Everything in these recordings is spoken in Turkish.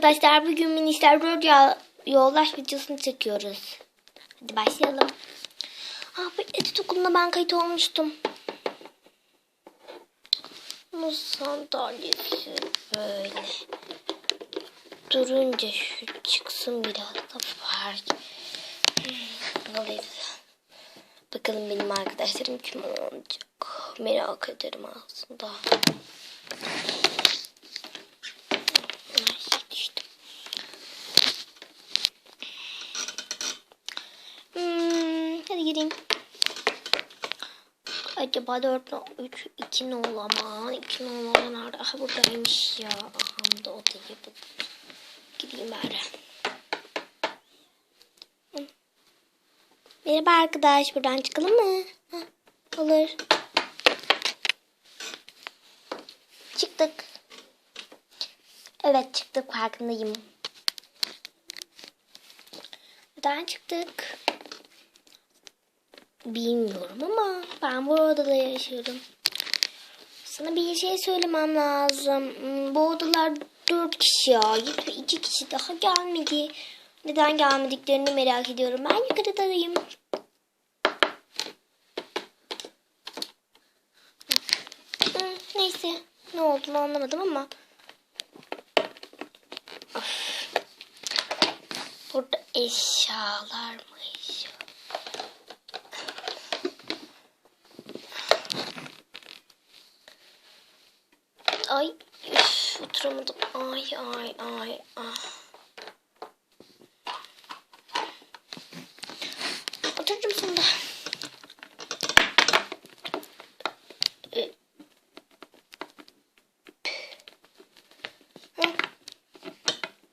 arkadaşlar bugün Minister Road yoldaş videosunu çekiyoruz. Hadi başlayalım. Ah bu etüt okuluna ben kayıt olmuştum. Bu sandalyesi böyle. Durunca şu çıksın biraz da fark. Hmm. Bakalım benim arkadaşlarım kim olacak. Merak ederim aslında. Ay, düştüm. Hmm, hadi gireyim. Acaba 4 no 3 2 no ama 2 no ama nerede? Aha buradaymış ya. Aha da odayı bul. Gideyim bari. Merhaba arkadaş. Buradan çıkalım mı? Heh, olur. Çıktık. Evet çıktık farkındayım. Neden çıktık? Bilmiyorum ama ben bu odada yaşıyorum. Sana bir şey söylemem lazım. Hmm, Bu odalar dört kişi ait ve iki kişi daha gelmedi. Neden gelmediklerini merak ediyorum. Ben yukarıdayım. Hı, Neyse. Ne olduğunu anlamadım ama. Burada eşyalar mı Ay üf, oturamadım. Ay ay ay ah. Oturdum sonunda. Ee.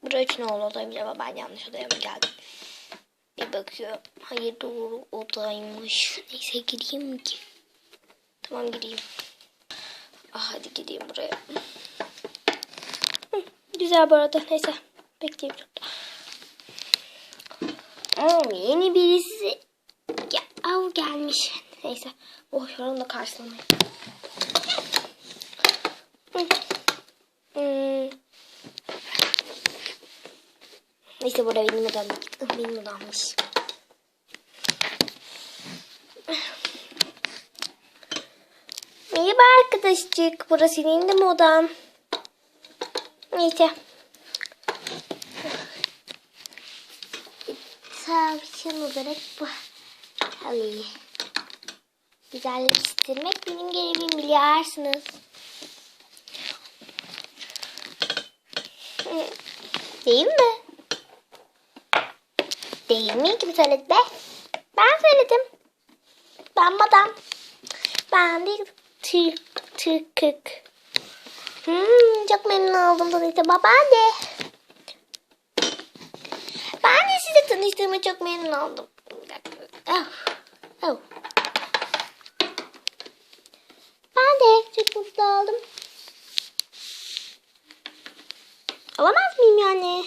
Buraya üç nolu odaymış ama ben yanlış odaya mı geldim? Bir bakıyor. Hayır doğru odaymış. Neyse gireyim ki. Tamam gireyim. Ah, hadi gireyim buraya. Hı, güzel bu arada. Neyse. Bekleyeyim. Oo, yeni birisi ya, av gelmiş. Neyse. Oh şuranın da karşılamayayım. Hmm. Neyse burada benim odam. Benim odammış. Merhaba arkadaşcık. Burası de mi odan? Neyse. Tavşan olarak bu halıyı güzelleştirmek benim görevim biliyorsunuz. Değil mi? Değil mi? Kim söyledi be? Ben söyledim. Ben madam. Ben de tır, tırkık. Hmm, çok memnun oldum tanıştığıma. Ben de. Ben de size tanıştığıma çok memnun oldum. Oh. Oh. Ben de çok mutlu oldum. Olamaz mıyım yani?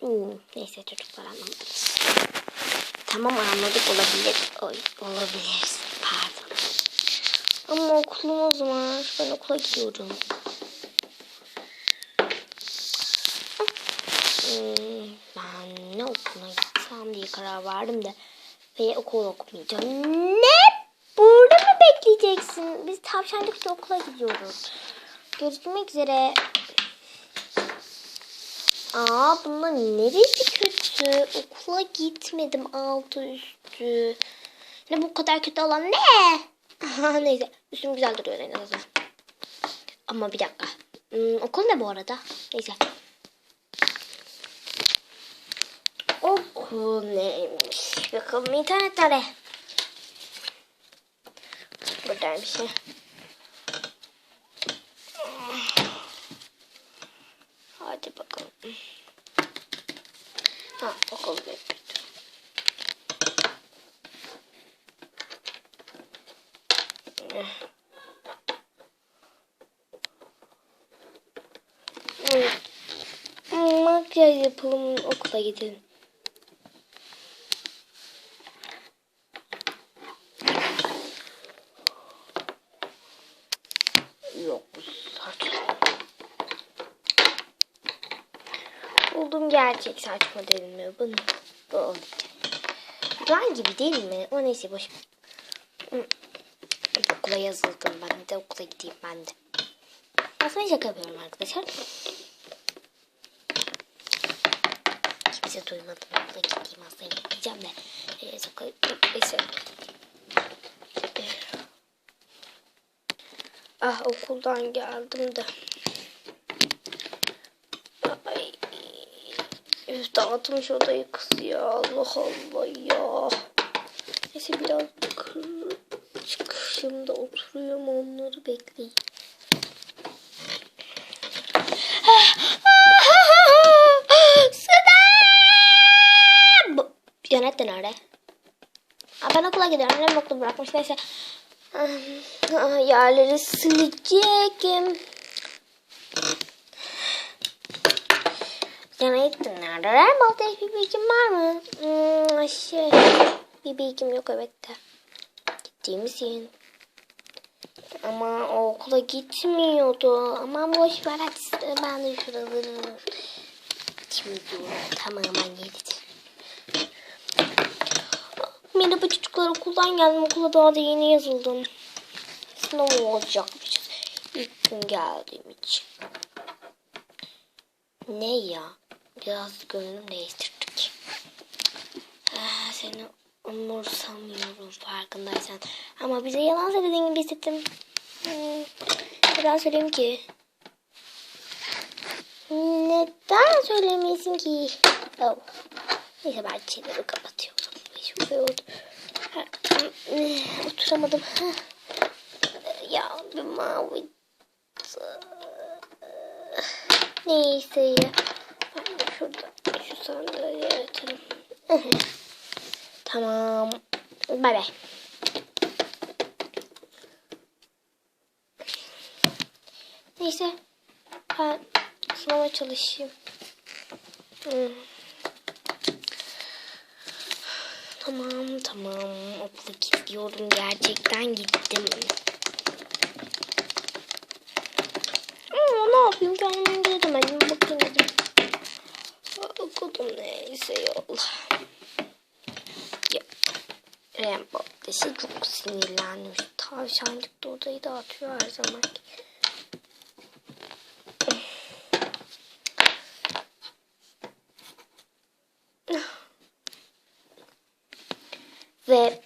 Hmm, neyse çocuklar anlamadınız. Tamam anladık olabilir. Oy, olabilir. Ama okulumuz var. Ben okula gidiyorum. Hmm, ben ne okuluna gitsem diye karar verdim de. Ve okul okumayacağım. Ne? Burada mı bekleyeceksin? Biz tavşancıkta okula gidiyoruz. Görüşmek üzere. Aa bunun neresi kötü? Okula gitmedim altı üstü. Ne bu kadar kötü olan ne? Neyse üstüm güzel duruyor en azından. Ama bir dakika. Hmm, okul ne bu arada? Neyse. Okul neymiş? Bakalım internetlere. Buradaymış. ya. Hadi bakalım. Ha okul bir. Hmm, Makyaj yapalım okula gidelim. Yok bu saç. Buldum gerçek saçma değil mi? Bu, bu oldu. Yılan gibi değil mi? O neyse boş. Okula yazıldım ben de okula gideyim ben de. Aslında şaka yapıyorum arkadaşlar. Kimse duymadı ben okula gideyim aslında gideceğim de. Ee, sokağa. Ah okuldan geldim de. Ay. Üf dağıtmış odayı kız ya. Allah Allah ya. Neyse biraz kır- çıkışımda oturuyorum onları bekleyeyim. Sınav! Yönet de nerede? Aa, ben okula gidiyorum. Annem okulu bırakmış. Neyse. Ah, Yerleri sileceğim. Canayitin nerede? Rainbow Dash bir bilgim var mı? Hmm, şey, bir bilgim yok evet de. Ciddi misin? Ama o okula gitmiyordu. Aman boş ver hadi ben de şuraları. Şimdi tamamen yeridir. Merhaba çocuklar okuldan geldim. Okula daha da yeni yazıldım. Sınav olacakmış. İlk gün geldiğim için. Ne ya? Biraz gönlüm değiştirdik. Ah, seni umursamıyorum farkındaysan. Ama bize yalan söylediğin gibi hissettim. Hmm, neden söyleyeyim ki? Neden söylemeyesin ki? Oh. Neyse ben çenemi kapatıyorum. Çok iyi oldu. Ha, hmm, Oturamadım. Ha. Ya bir mavi. Neyse ya. Ben de şurada şu sandalyeye yatarım. tamam. Bay bay. Neyse. Ben sınava çalışayım. Hmm. Tamam tamam. Okula gidiyorum. Gerçekten gittim. Ama ne yapayım? Kendime gidemedim. Bakın dedim. Okudum neyse yolla. Ya. Rainbow Dash'i çok sinirlendim. Şu tavşancık da odayı dağıtıyor her zaman. Ve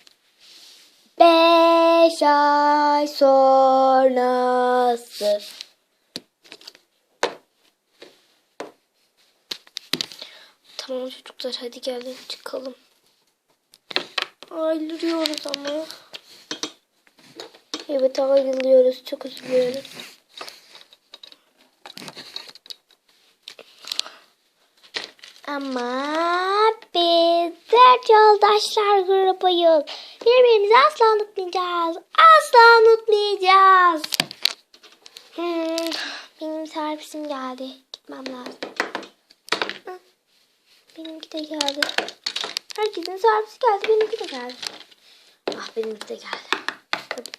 beş ay sonrası. Tamam çocuklar hadi gelin çıkalım. Ayrılıyoruz ama. Evet ayrılıyoruz. Çok üzülüyorum. Ama biz dört yoldaşlar grubuyuz. Birbirimizi asla unutmayacağız. Asla unutmayacağız. Hmm, benim servisim geldi. Gitmem lazım. Benimki de geldi. Herkesin servisi geldi. Benimki de geldi. Ah benimki de geldi. Hadi.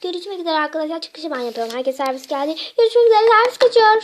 Görüşmek üzere arkadaşlar. Çıkışı ben yapıyorum. Herkes servis geldi. Görüşmek üzere. Servis kaçıyor.